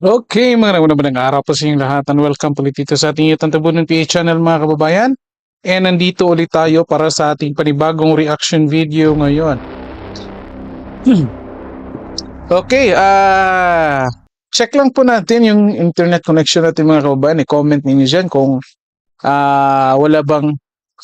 Okay, mga magandang araw po sa inyong lahat and welcome po dito sa ating YouTube Tabunan PH channel mga kababayan. And nandito ulit tayo para sa ating panibagong reaction video ngayon. Hmm. Okay, ah check lang po natin yung internet connection natin mga kababayan. I-comment ninyo dyan kung ah wala bang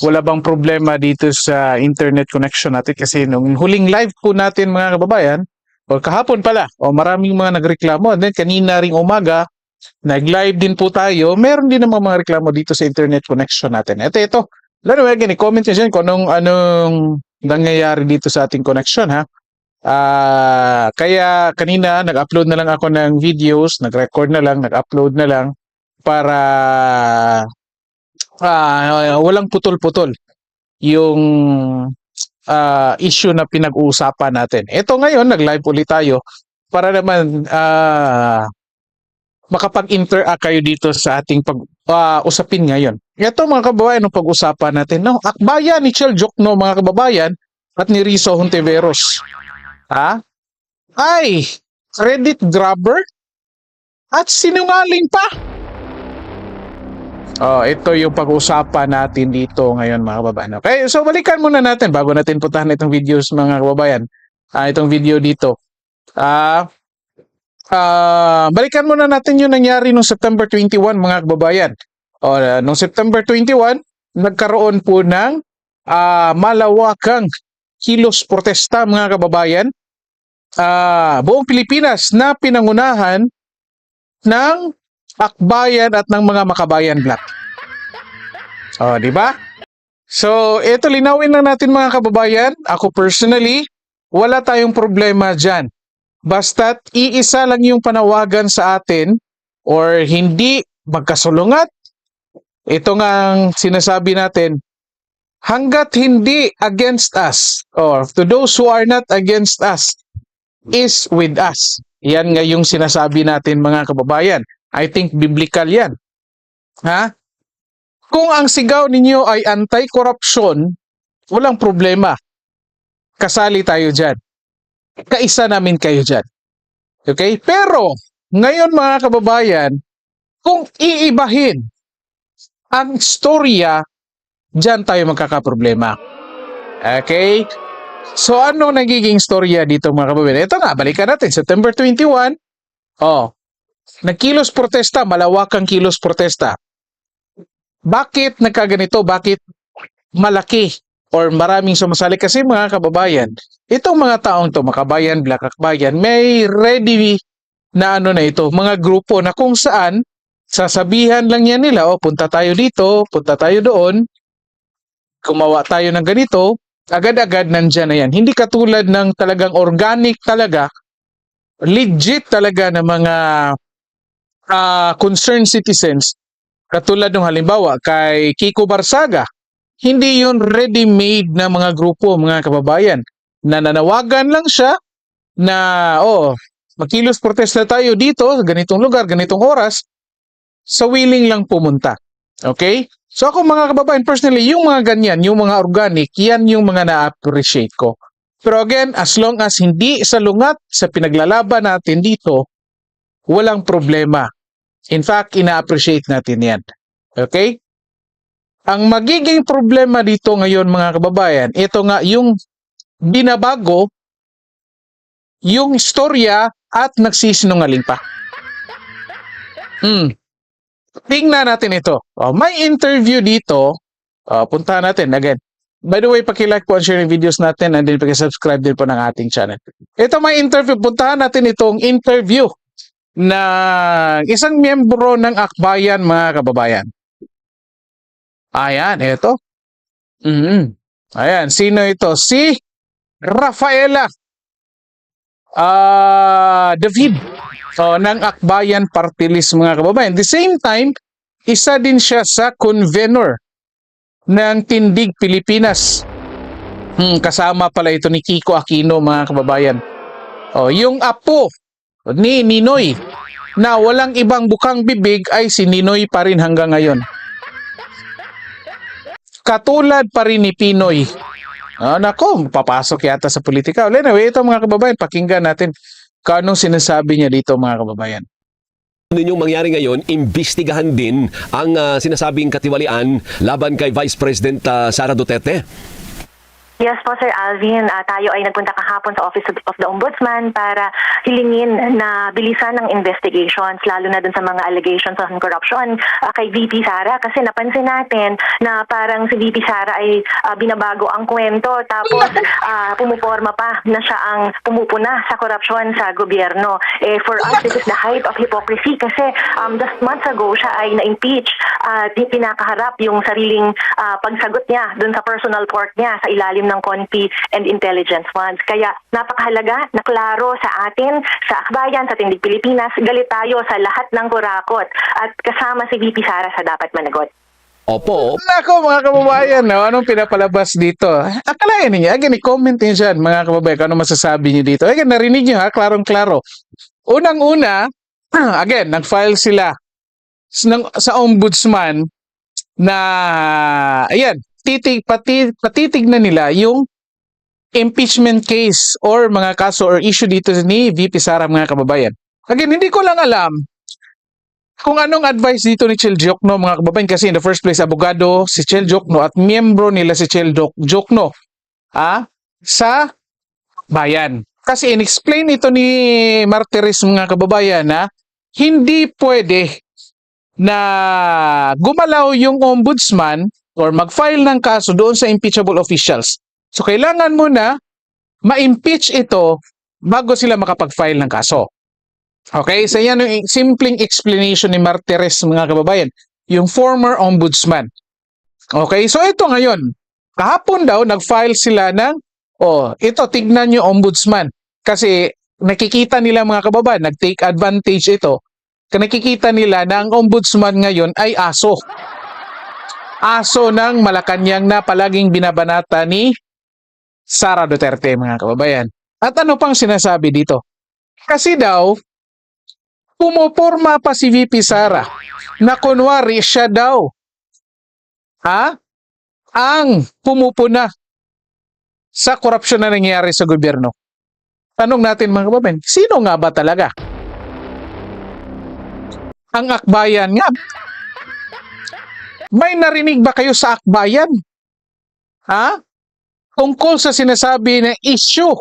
wala bang problema dito sa internet connection natin kasi nung huling live po natin mga kababayan, o kahapon pala, o maraming mga nagreklamo. And then kanina ring umaga, nag-live din po tayo. Meron din naman mga reklamo dito sa internet connection natin. Ito, ito. Lalo, again, i-comment nyo dyan kung anong, anong nangyayari dito sa ating connection, ha? Ah, kaya kanina nag-upload na lang ako ng videos, nag-record na lang, nag-upload na lang para ah, walang putol-putol yung ah, issue na pinag-uusapan natin. Ito ngayon, nag-live ulit tayo para naman ah, makapag-interact kayo dito sa ating pag ah, usapin ngayon. Ito mga kababayan, ang pag-usapan natin. No, akbayan ni Chel Jokno mga kababayan at ni Rizzo Hontiveros. Ha? Ay, credit grabber at sinungaling pa. Oh, ito yung pag-usapan natin dito ngayon mga kababayan. Okay, so balikan muna natin bago natin puntahan itong videos mga kababayan. Ah, itong video dito. Ah, ah, balikan muna natin yung nangyari noong September 21 mga kababayan. O, uh, noong September 21, nagkaroon po ng ah, malawakang kilos protesta mga kababayan. Ah, buong Pilipinas na pinangunahan ng akbayan at ng mga makabayan black. Oh, di ba? So, ito linawin lang natin mga kababayan. Ako personally, wala tayong problema diyan. Basta't iisa lang yung panawagan sa atin or hindi magkasulungat. Ito nga ang sinasabi natin, hanggat hindi against us or to those who are not against us is with us. Yan nga yung sinasabi natin mga kababayan. I think biblical yan. Ha? Kung ang sigaw ninyo ay anti-corruption, walang problema. Kasali tayo dyan. Kaisa namin kayo dyan. Okay? Pero, ngayon mga kababayan, kung iibahin ang storya, dyan tayo magkakaproblema. Okay? So, ano nagiging storya dito mga kababayan? Ito nga, balikan natin. September 21, oh, nagkilos protesta, malawakang kilos protesta. Bakit nagkaganito? Bakit malaki or maraming sumasali? Kasi mga kababayan, itong mga taong to, makabayan, black akbayan, may ready na ano na ito, mga grupo na kung saan sasabihan lang yan nila, oh, punta tayo dito, punta tayo doon, gumawa tayo ng ganito, agad-agad nandyan na yan. Hindi katulad ng talagang organic talaga, legit talaga ng mga ah, concerned citizens, katulad ng halimbawa kay Kiko Barsaga, hindi yun ready-made na mga grupo, mga kababayan. Nananawagan lang siya na, oh, makilos protesta tayo dito, sa ganitong lugar, ganitong oras, sa willing lang pumunta. Okay? So ako mga kababayan, personally, yung mga ganyan, yung mga organic, yan yung mga na-appreciate ko. Pero again, as long as hindi salungat sa pinaglalaban natin dito, walang problema. In fact, ina-appreciate natin yan. Okay? Ang magiging problema dito ngayon mga kababayan, ito nga yung binabago yung istorya at nagsisinungaling pa. Hmm. Tingnan natin ito. Oh, may interview dito. Oh, puntahan natin again. By the way, paki-like po and share yung videos natin and then paki-subscribe din po ng ating channel. Ito may interview. Puntahan natin itong interview na isang miyembro ng Akbayan mga kababayan. Ayan, ito. Mhm. Ayan, sino ito? Si Rafaela ah David so, ng Akbayan Party List mga kababayan. The same time, isa din siya sa convenor ng Tindig Pilipinas. Hmm, kasama pala ito ni Kiko Aquino mga kababayan. Oh, yung apo ni Ninoy na walang ibang bukang bibig ay si Ninoy pa rin hanggang ngayon. Katulad pa rin ni Pinoy. Ah, nako, papasok yata sa politika. Well, anyway, ito mga kababayan, pakinggan natin kung anong sinasabi niya dito mga kababayan. ninyong mangyari ngayon, imbestigahan din ang ah, sinasabing katiwalian laban kay Vice President ah, Sara Duterte? Yes po, Sir Alvin. Ah, tayo ay nagpunta kahapon sa Office of, of the Ombudsman para hilingin na bilisan ng investigations, lalo na dun sa mga allegations on corruption ah, kay VP Sara. Kasi napansin natin na parang si VP Sara ay ah, binabago ang kwento tapos ah, pumuporma pa na siya ang pumupuna sa korupsyon sa gobyerno. Eh, for us, this is the height of hypocrisy kasi um, just months ago siya ay na-impeach at pinakaharap yung sariling ah, pagsagot niya dun sa personal court niya sa ilalim ng CONPI and intelligence funds. Kaya napakahalaga na klaro sa atin, sa akbayan, sa Tindig Pilipinas, galit tayo sa lahat ng kurakot at kasama si VP Sara sa dapat managot. Opo, Nako mga kababayan, no? anong pinapalabas dito? Akalain ninyo, again, i-comment niyo dyan mga kababayan kung ano masasabi niyo dito. Again, narinig niyo ha, klarong-klaro. Unang-una, again, nag-file sila sa ombudsman na, ayan, titig, pati, patitignan nila yung impeachment case or mga kaso or issue dito ni VP Sara mga kababayan. Again, hindi ko lang alam kung anong advice dito ni Chel Jokno mga kababayan kasi in the first place abogado si Chel Jokno at miyembro nila si Chel Jokno ah, sa bayan. Kasi in-explain ito ni Martires mga kababayan na hindi pwede na gumalaw yung ombudsman or mag-file ng kaso doon sa impeachable officials. So kailangan mo na ma-impeach ito bago sila makapag-file ng kaso. Okay, so yan yung simpleng explanation ni Martires mga kababayan, yung former ombudsman. Okay, so ito ngayon, kahapon daw nag-file sila ng, oh, ito tignan nyo ombudsman. Kasi nakikita nila mga kababayan, nag-take advantage ito. Nakikita nila na ang ombudsman ngayon ay aso. Aso ng Malacanang na palaging binabanata ni Sara Duterte mga kababayan. At ano pang sinasabi dito? Kasi daw, pumuporma pa si VP Sara na kunwari siya daw ha ang pumupuna sa korupsyon na nangyayari sa gobyerno. Tanong natin mga kababayan, sino nga ba talaga? Ang akbayan nga. May narinig ba kayo sa akbayan? Ha? Tungkol sa sinasabi na issue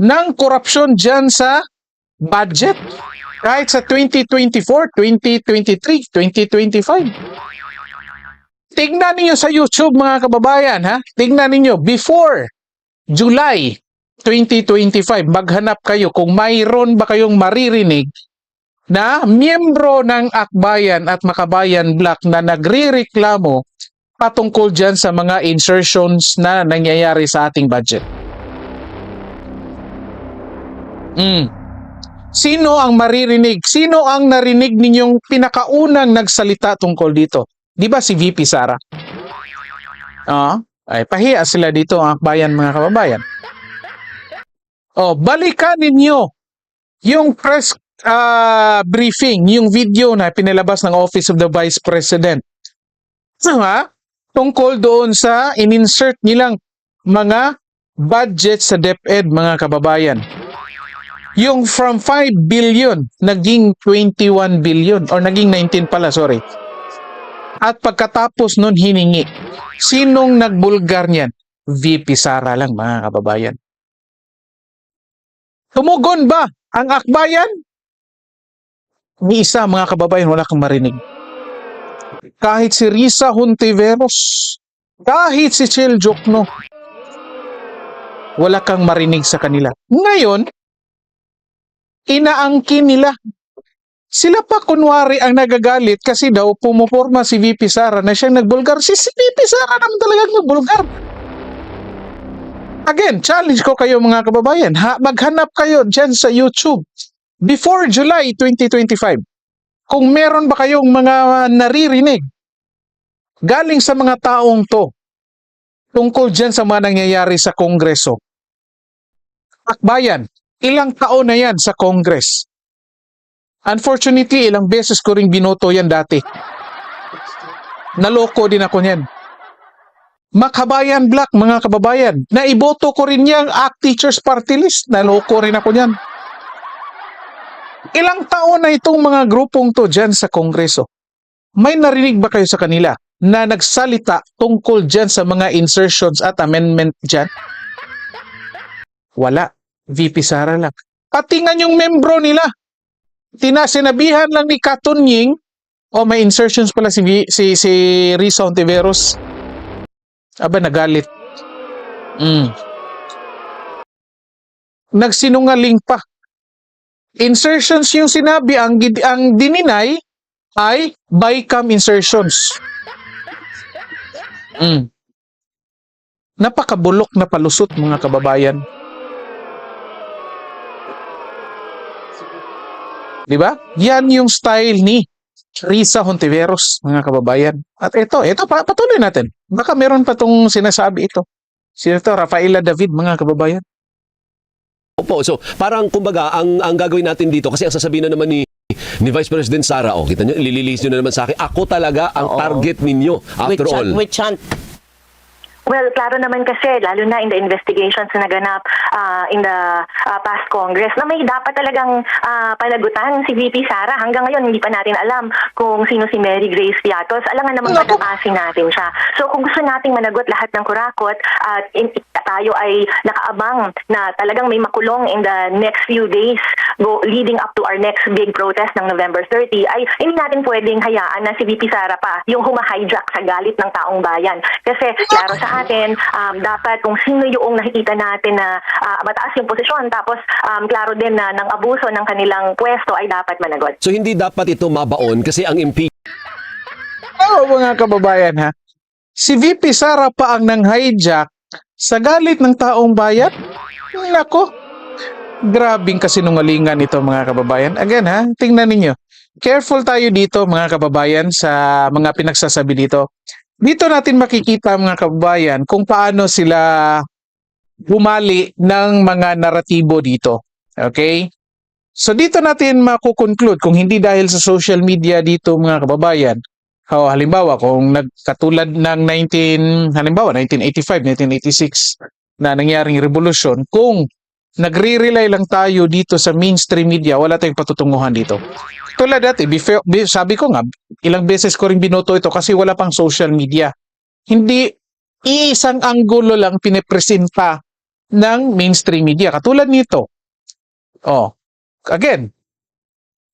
ng korupsyon dyan sa budget kahit sa 2024, 2023, 2025. Tignan ninyo sa YouTube mga kababayan ha. Tignan ninyo before July 2025 maghanap kayo kung mayroon ba kayong maririnig na miyembro ng Akbayan at Makabayan Black na nagrereklamo patungkol dyan sa mga insertions na nangyayari sa ating budget. Mm. Sino ang maririnig? Sino ang narinig ninyong pinakaunang nagsalita tungkol dito? Di ba si VP Sara? Ah, ay pahiya sila dito ang akbayan mga kababayan. Oh, balikan ninyo yung press ah, briefing, yung video na pinalabas ng Office of the Vice President. Nga, tungkol doon sa in-insert nilang mga budget sa DepEd mga kababayan yung from 5 billion naging 21 billion or naging 19 pala, sorry. At pagkatapos nun hiningi, sinong nagbulgar niyan? VP Sara lang mga kababayan. Tumugon ba ang akbayan? Ni isa mga kababayan wala kang marinig. Kahit si Risa Hontiveros, kahit si Chel Jokno, wala kang marinig sa kanila. Ngayon, inaangkin nila. Sila pa kunwari ang nagagalit kasi daw pumuporma si VP Sara na siyang nagbulgar. Si, si VP Sara naman talagang nagbulgar. Again, challenge ko kayo mga kababayan. Ha, maghanap kayo dyan sa YouTube before July 2025. Kung meron ba kayong mga naririnig galing sa mga taong to tungkol dyan sa mga nangyayari sa Kongreso. Akbayan, ilang taon na yan sa Congress. Unfortunately, ilang beses ko ring binoto yan dati. Naloko din ako niyan. Makabayan Black, mga kababayan. Naiboto ko rin yung ACT Teachers Party List. Naloko rin ako niyan. Ilang taon na itong mga grupong to dyan sa Kongreso. May narinig ba kayo sa kanila na nagsalita tungkol dyan sa mga insertions at amendment dyan? Wala. VP Sara lang. At tingnan yung membro nila. Tinasinabihan lang ni Katunying o may insertions pala si, si, si Risa Ontiveros. Aba, nagalit. Mm. Nagsinungaling pa. Insertions yung sinabi, ang, ang dininay ay bycam insertions. Mm. Napakabulok na palusot mga kababayan. Di ba? Yan yung style ni Risa Hontiveros, mga kababayan. At ito, ito pa, patuloy natin. Baka meron pa tong sinasabi ito. Sino to? Rafaela David, mga kababayan. Opo, so parang kumbaga ang ang gagawin natin dito kasi ang sasabihin na naman ni ni Vice President Sara, oh, kita niyo, ilililis niyo na naman sa akin. Ako talaga ang Oo. target ninyo after witch all. witch hunt. Well, klaro naman kasi, lalo na in the investigations na naganap ah, in the ah, past Congress, na may dapat talagang ah, panagutan si VP Sara. Hanggang ngayon, hindi pa natin alam kung sino si Mary Grace Piatos. Alangan naman Naku. patakasin natin siya. So kung gusto nating managot lahat ng kurakot at in, tayo ay nakaabang na talagang may makulong in the next few days go, leading up to our next big protest ng November 30, ay hindi natin pwedeng hayaan na si VP Sara pa yung humahijack sa galit ng taong bayan. Kasi klaro sa atin, um, dapat kung sino yung nakikita natin na ah, mataas yung posisyon, tapos um, klaro din na ng abuso ng kanilang pwesto ay dapat managot. So hindi dapat ito mabaon kasi ang impeachment Oo, mga kababayan ha. Si VP Sara pa ang nang hijack sa galit ng taong bayan. Nako. Grabing kasinungalingan ito mga kababayan. Again ha, tingnan ninyo. Careful tayo dito mga kababayan sa mga pinagsasabi dito. Dito natin makikita mga kababayan kung paano sila bumali ng mga naratibo dito. Okay? So dito natin makukonclude kung hindi dahil sa social media dito mga kababayan, o halimbawa kung nagkatulad ng 19 halimbawa 1985, 1986 na nangyaring revolusyon, kung nagre-rely lang tayo dito sa mainstream media, wala tayong patutunguhan dito. Tulad dati, before, be- sabi ko nga, ilang beses ko rin binoto ito kasi wala pang social media. Hindi iisang anggulo lang pinepresenta ng mainstream media. Katulad nito. Oh, again,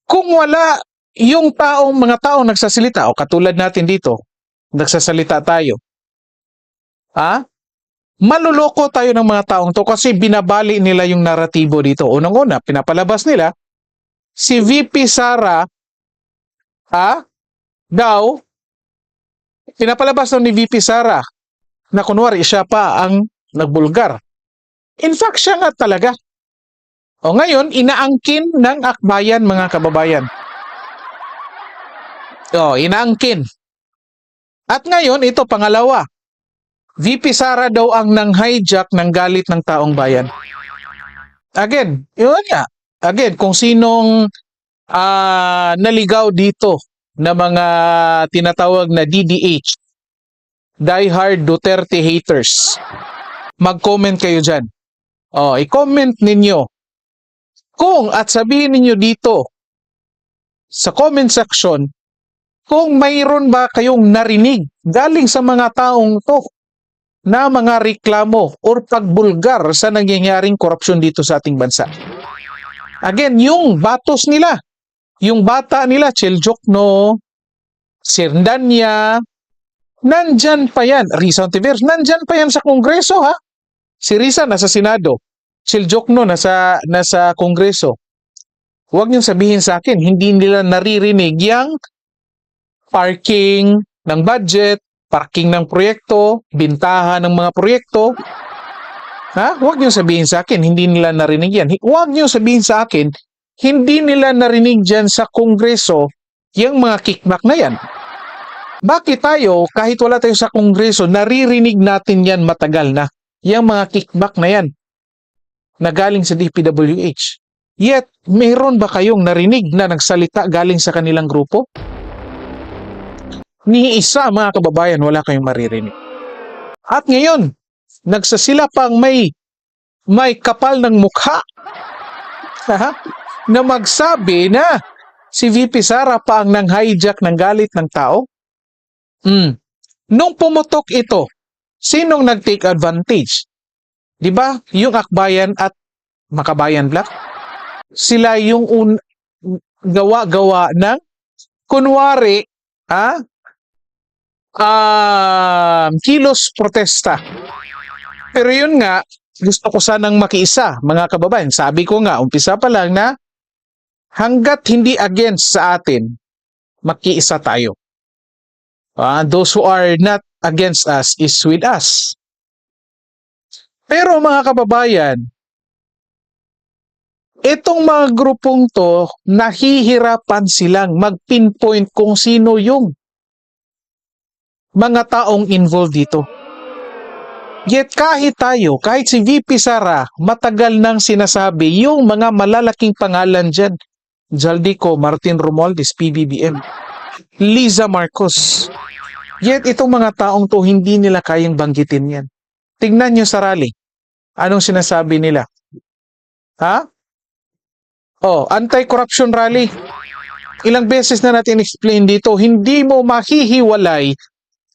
kung wala yung taong, mga taong nagsasalita, o katulad natin dito, nagsasalita tayo, ha? Maluloko tayo ng mga taong to kasi binabali nila yung naratibo dito. Unang-una, pinapalabas nila, si VP Sara, ha? Daw, pinapalabas daw ni VP Sara na kunwari siya pa ang nagbulgar. In fact, siya nga talaga. O ngayon, inaangkin ng akbayan mga kababayan. O, inaangkin. At ngayon, ito pangalawa. VP Sara daw ang nang hijack ng galit ng taong bayan. Again, yun nga. Again, kung sinong ah, naligaw dito na mga tinatawag na DDH, Die Hard Duterte haters, mag-comment kayo dyan. Oh, i-comment ninyo kung at sabihin ninyo dito sa comment section kung mayroon ba kayong narinig galing sa mga taong to na mga reklamo or pagbulgar sa nangyayaring korupsyon dito sa ating bansa. Again, yung batos nila, yung bata nila, Cheljokno, Sirdanya, nandyan pa yan. Risa Ontiveros, nandyan pa yan sa Kongreso ha. Si Risa nasa Senado. Cheljokno nasa, nasa Kongreso. Huwag niyong sabihin sa akin, hindi nila naririnig yung parking ng budget, parking ng proyekto, bintahan ng mga proyekto. Ha? Huwag niyo sabihin sa akin, hindi nila narinig yan. Huwag niyo sabihin sa akin, hindi nila narinig dyan sa Kongreso yung mga kickback na yan. Bakit tayo, kahit wala tayo sa Kongreso, naririnig natin yan matagal na. Yung mga kickback na yan na galing sa DPWH. Yet, mayroon ba kayong narinig na nagsalita galing sa kanilang grupo? Ni isa mga kababayan, wala kayong maririnig. At ngayon, nagsasila pang may may kapal ng mukha. Ha? na magsabi na si VP Sara pa ang nang-hijack ng galit ng tao? Hmm. Nung pumutok ito, sinong nag-take advantage? 'Di ba? Yung Akbayan at Makabayan Black. Sila yung un gawa-gawa ng kunwari, ah, um, kilos protesta. Pero yun nga, gusto ko sanang makiisa, mga kababayan. Sabi ko nga, umpisa pa lang na hanggat hindi against sa atin, makiisa tayo. Ah, those who are not against us is with us. Pero mga kababayan, itong mga grupong to, nahihirapan silang mag-pinpoint kung sino yung mga taong involved dito. Yet kahit tayo, kahit si VP Sara, matagal nang sinasabi yung mga malalaking pangalan dyan. Jaldico, Martin Romualdez, PBBM, Liza Marcos. Yet itong mga taong to, hindi nila kayang banggitin yan. Tingnan nyo sa rally. Anong sinasabi nila? Ha? Oh, anti-corruption rally. Ilang beses na natin explain dito, hindi mo mahihiwalay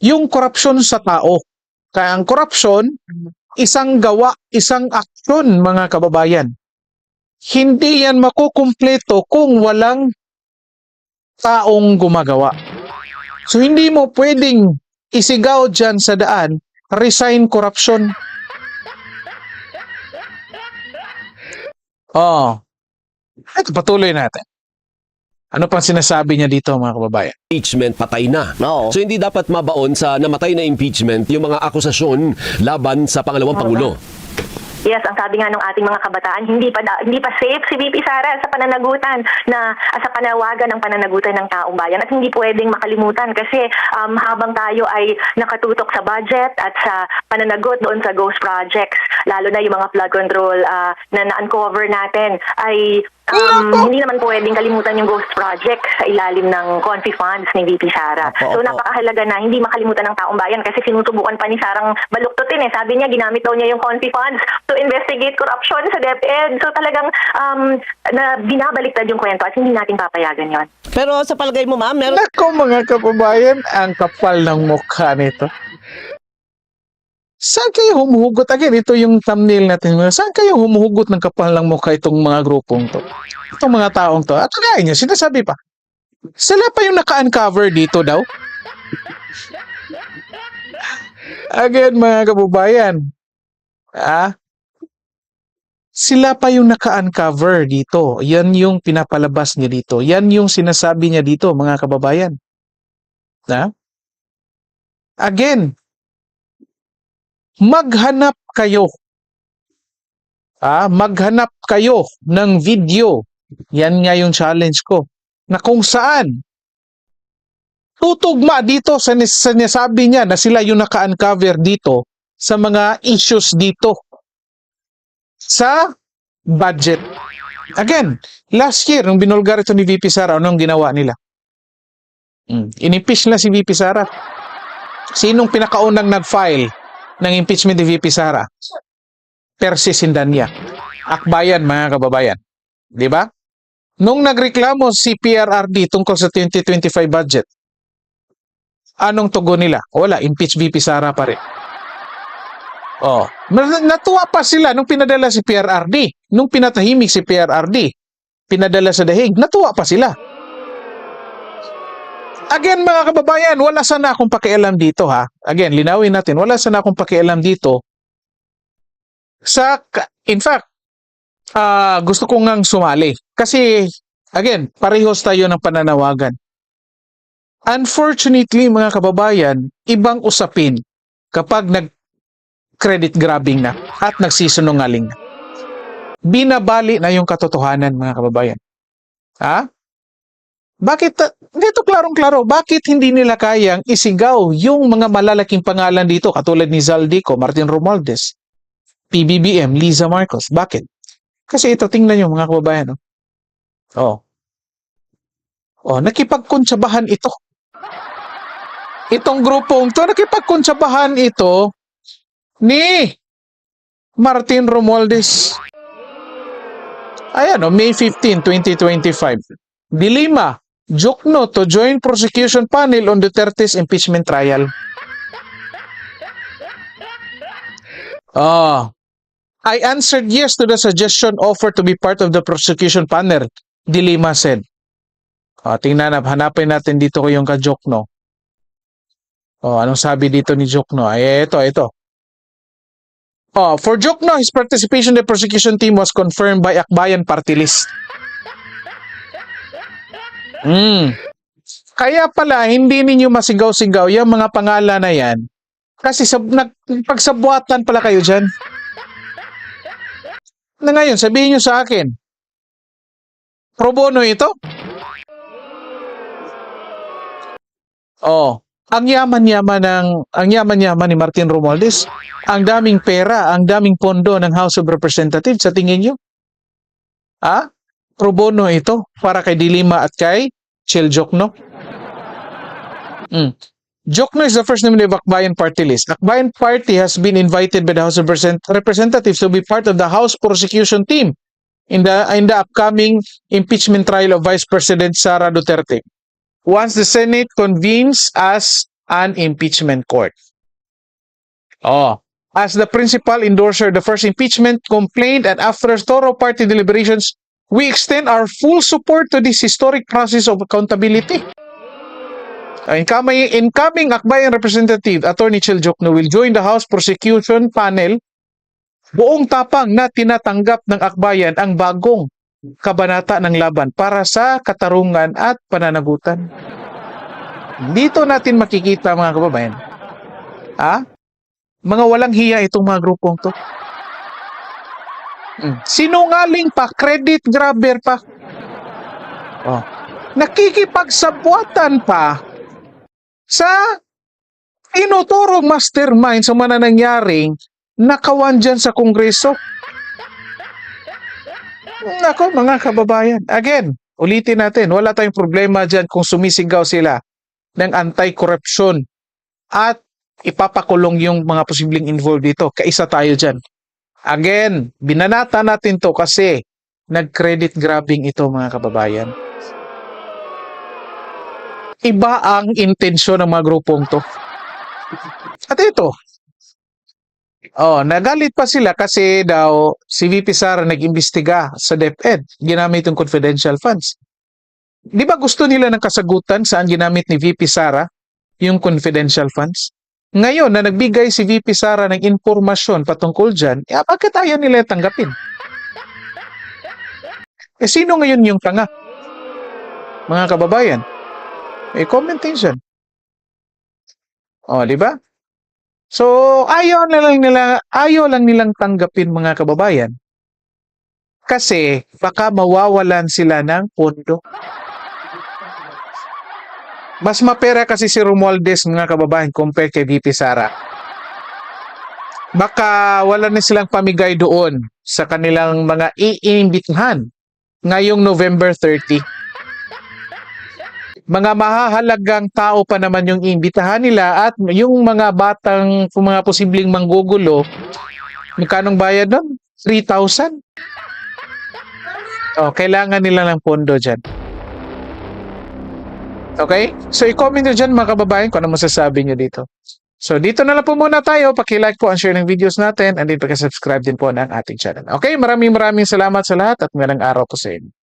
yung korupsyon sa tao. Kaya ang korupsyon, isang gawa, isang aksyon mga kababayan. Hindi yan makukumpleto kung walang taong gumagawa. So hindi mo pwedeng isigaw dyan sa daan, resign corruption. Oh. Ito, patuloy natin. Ano pang sinasabi niya dito mga kababayan? impeachment patay na. Oo. So hindi dapat mabaon sa namatay na impeachment yung mga akusasyon laban sa pangalawang pangulo. Yes, ang sabi nga ng ating mga kabataan, hindi pa da- hindi pa safe si VP Sara sa pananagutan na ah, sa panawagan ng pananagutan ng taong bayan at hindi pwedeng makalimutan kasi um, habang tayo ay nakatutok sa budget at sa pananagot doon sa ghost projects, lalo na yung mga flood control ah, na na-uncover natin ay um, hindi naman pwedeng kalimutan yung ghost project sa ilalim ng confi funds ni VP Sara. Opo, so opo. napakahalaga na hindi makalimutan ng taong bayan kasi sinusubukan pa ni Sarang baluktutin eh. Sabi niya ginamit daw niya yung confi funds to investigate corruption sa DepEd. So talagang um, na binabaliktad yung kwento at hindi natin papayagan yon. Pero sa palagay mo, ma'am, meron Nako mga kababayan, ang kapal ng mukha nito. Saan kayo humuhugot? Again, ito yung thumbnail natin. Saan kayo humuhugot ng kapal ng mukha itong mga grupong to? Itong mga taong to. At kaya niya, sinasabi pa. Sila pa yung naka-uncover dito daw. Again, mga kababayan. Ah, sila pa yung naka-uncover dito. Yan yung pinapalabas niya dito. Yan yung sinasabi niya dito, mga kababayan. Na? Again, maghanap kayo. Ah, maghanap kayo ng video. Yan nga yung challenge ko. Na kung saan tutugma dito sa sinasabi niya na sila yung naka-uncover dito sa mga issues dito sa budget. Again, last year, nung binulgar ito ni VP Sara, anong ginawa nila? Mm. Inimpeach na si VP Sara. Sinong pinakaunang nag-file ng impeachment ni VP Sara? Percy Sindanya. Akbayan, mga kababayan. Di ba? Nung nagreklamo si PRRD tungkol sa 2025 budget, anong tugon nila? Wala, impeach VP Sara pa rin. Oh, na- natuwa pa sila nung pinadala si PRRD. Nung pinatahimik si PRRD, pinadala sa dahig, natuwa pa sila. Again, mga kababayan, wala sana akong pakialam dito ha. Again, linawin natin, wala sana akong pakialam dito. Sa, in fact, ah, gusto ko ngang sumali. Kasi, again, parehos tayo ng pananawagan. Unfortunately, mga kababayan, ibang usapin kapag nag credit grabbing na at nagsisinungaling na. Binabali na yung katotohanan, mga kababayan. Ha? Bakit, uh, dito klarong-klaro, bakit hindi nila kayang isigaw yung mga malalaking pangalan dito katulad ni Zaldico, Martin Romualdez, PBBM, Liza Marcos? Bakit? Kasi ito, tingnan nyo mga kababayan. Oh. oh. Oh, nakipagkuntsabahan ito. Itong grupong to, nakipagkuntsabahan ito ni Martin Romualdez. Ayan o, May 15, 2025. Dilima, Jokno to join prosecution panel on Duterte's impeachment trial. Ah, I answered yes to the suggestion offered to be part of the prosecution panel. Dilima said. Ah, tingnan na, hanapin natin dito ko yung ka Jokno. Oh, anong sabi dito ni Jokno? Ay, ito, ito. Oh, for Jokno, his participation in the prosecution team was confirmed by Akbayan Party List. Hmm. Kaya pala, hindi ninyo masigaw-sigaw yung mga pangalan na yan. Kasi sa, nag, pagsabwatan pala kayo dyan. Na ngayon, sabihin nyo sa akin, pro bono ito? Oh, ang yaman-yaman ng ang yaman-yaman ni Martin Romualdez. Ang daming pera, ang daming pondo ng House of Representatives sa tingin niyo? Ha? Pro bono ito para kay Dilima at kay Chil Jokno. Mm. Jokno is the first nominee of Akbayan Party list. Akbayan Party has been invited by the House of Represent- Representatives to be part of the House prosecution team in the in the upcoming impeachment trial of Vice President Sara Duterte once the Senate convenes as an impeachment court. Oh, as the principal endorser the first impeachment complaint and after thorough party deliberations, we extend our full support to this historic process of accountability. Incoming, incoming Akbayan Representative Attorney Chil Jokno will join the House Prosecution Panel buong tapang na tinatanggap ng Akbayan ang bagong kabanata ng laban para sa katarungan at pananagutan. Dito natin makikita mga kababayan. Ha? Mga walang hiya itong mga grupong to. Mm. Sinungaling pa, credit grabber pa. Oh. Nakikipagsabuatan pa sa tinuturong mastermind sa mga nangyaring nakawan dyan sa Kongreso. Nako, mga kababayan. Again, ulitin natin, wala tayong problema dyan kung sumisigaw sila ng anti-corruption at ipapakulong yung mga posibleng involved dito. Kaisa tayo dyan. Again, binanata natin to kasi nag-credit grabbing ito mga kababayan. Iba ang intensyon ng mga grupong to. At ito, Oh, nagalit pa sila kasi daw si VP Sara nag-imbestiga sa DepEd. Ginamit yung confidential funds. Di ba gusto nila ng kasagutan saan ginamit ni VP Sara yung confidential funds? Ngayon na nagbigay si VP Sara ng impormasyon patungkol dyan, eh, bakit ayaw nila tanggapin? Eh sino ngayon yung tanga? Mga kababayan, eh comment din dyan. Oh, di ba? So, ayaw na lang nila, ayaw lang nilang tanggapin mga kababayan. Kasi baka mawawalan sila ng pondo. Mas mapera kasi si Romualdez mga kababayan compare kay VP Sara. Baka wala na silang pamigay doon sa kanilang mga iimbitahan ngayong November 30 mga mahahalagang tao pa naman yung imbitahan nila at yung mga batang, kung mga posibleng manggugulo, magkanong bayad doon? 3,000? Oh, kailangan nila ng pondo dyan. Okay? So, i-comment nyo dyan mga kababayan kung ano masasabi nyo dito. So, dito na lang po muna tayo. Paki-like po and share ng videos natin and din paki-subscribe din po ng ating channel. Okay? Maraming maraming salamat sa lahat at magandang araw po sa inyo.